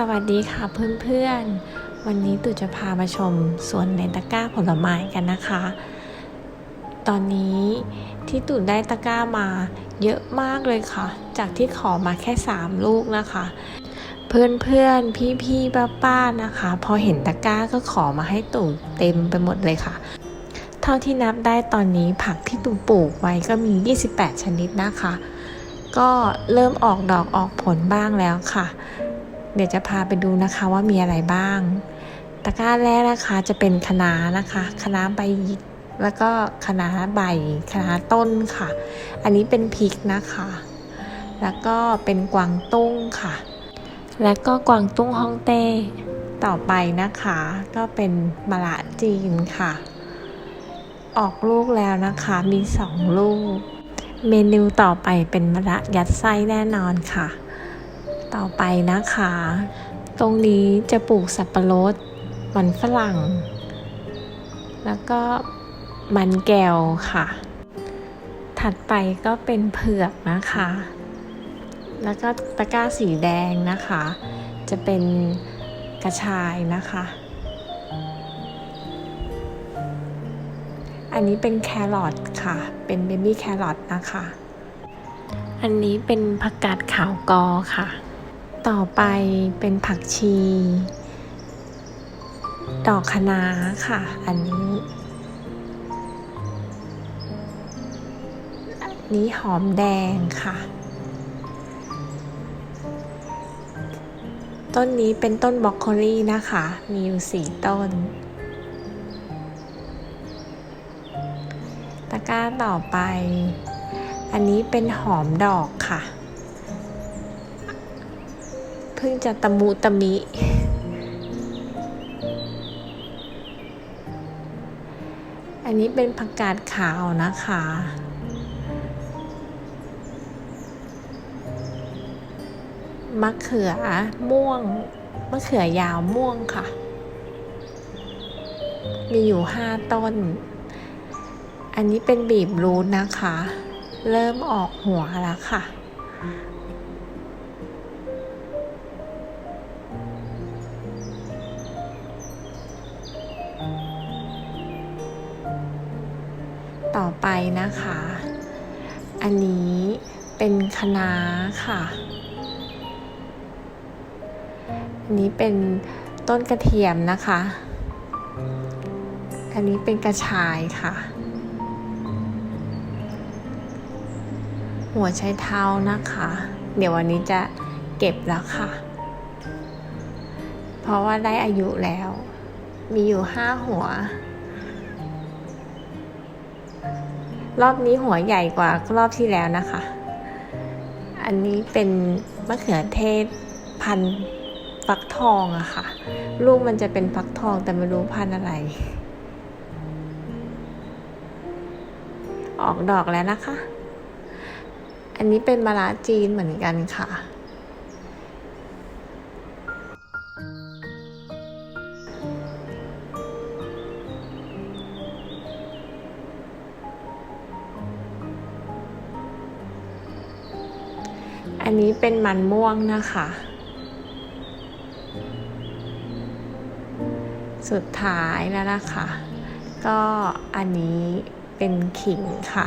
สวัสดีค่ะเพื่อนๆ วันนี้ตู่จะพามาชมสวนในตะกร้าผลไม้กันนะคะ ตอนนี้ที่ตู่ได้ตะกร้ามาเยอะมากเลยค่ะ จากที่ขอมาแค่ 3 ลูกนะคะ เพื่อนๆ พี่ๆ ป้าๆ นะคะ พอเห็นตะกร้าก็ขอมาให้ตู่เต็มไปหมดเลยค่ะ เท่าที่นับได้ตอนนี้ผักที่ตู่ปลูกไว้ก็มี 28 ชนิดนะคะ ก็เริ่มออกดอกออกผลบ้างแล้วค่ะ เดี๋ยวจะพาไปดูนะคะว่ามีอะไรบ้าง ตะกร้าแรกนะคะจะเป็นคะน้านะคะคะน้าใบแล้วก็คะน้าใบคะน้าต้นค่ะ อันนี้เป็นพริกนะคะ แล้วก็เป็นกวางตุ้งค่ะ แล้วก็กวางตุ้งฮ่องเต้ ต่อไปนะคะ ก็เป็นมะระจีนค่ะ ออกลูกแล้วนะคะมีสองลูก เมนูต่อไปเป็นมะระยัดไส้แน่นอนค่ะ ต่อไปนะคะ ตรงนี้จะปลูกสับปะรด มันฝรั่ง แล้วก็มันแก้วค่ะ ถัดไปก็เป็นเผือกนะคะ แล้วก็ตะกร้าสีแดงนะคะ จะเป็นกระชายนะคะ อันนี้เป็นแครอทค่ะ เป็นเบบี้แครอทนะคะ อันนี้เป็นผักกาดขาวกอค่ะ ต่อไปเป็นผักชี ดอกคะน้าค่ะ อันนี้ อันนี้หอมแดงค่ะ ต้นนี้เป็นต้นบรอกโคลีนะคะ มีอยู่สี่ต้น ตะกร้าต่อไป อันนี้เป็นหอมดอกค่ะ พิ่งจะตะมุตะมิอันนี้เป็นผักกาดขาวนะคะ มะเขือม่วง มะเขือยาวม่วงค่ะ มีอยู่ห้าต้น อันนี้เป็นบีบรูทนะคะ เริ่มออกหัวแล้วค่ะ ต่อไปนะคะ อันนี้เป็นคะน้าค่ะ อันนี้เป็นต้นกระเทียมนะคะ อันนี้เป็นกระชายค่ะ หัวใช้เท้านะคะ เดี๋ยววันนี้จะเก็บแล้วค่ะ เพราะว่าได้อายุแล้ว มีอยู่ห้าหัว รอบนี้หัวใหญ่กว่ารอบที่แล้วนะคะ อันนี้เป็นมะเขือเทศพันฟักทองอะค่ะ ลูกมันจะเป็นฟักทองแต่ไม่รู้พันอะไร ออกดอกแล้วนะคะ อันนี้เป็นมะระจีนเหมือนกันค่ะ อันนี้เป็นมันม่วงนะคะ สุดท้ายแล้วนะคะ ก็อันนี้เป็นขิงค่ะ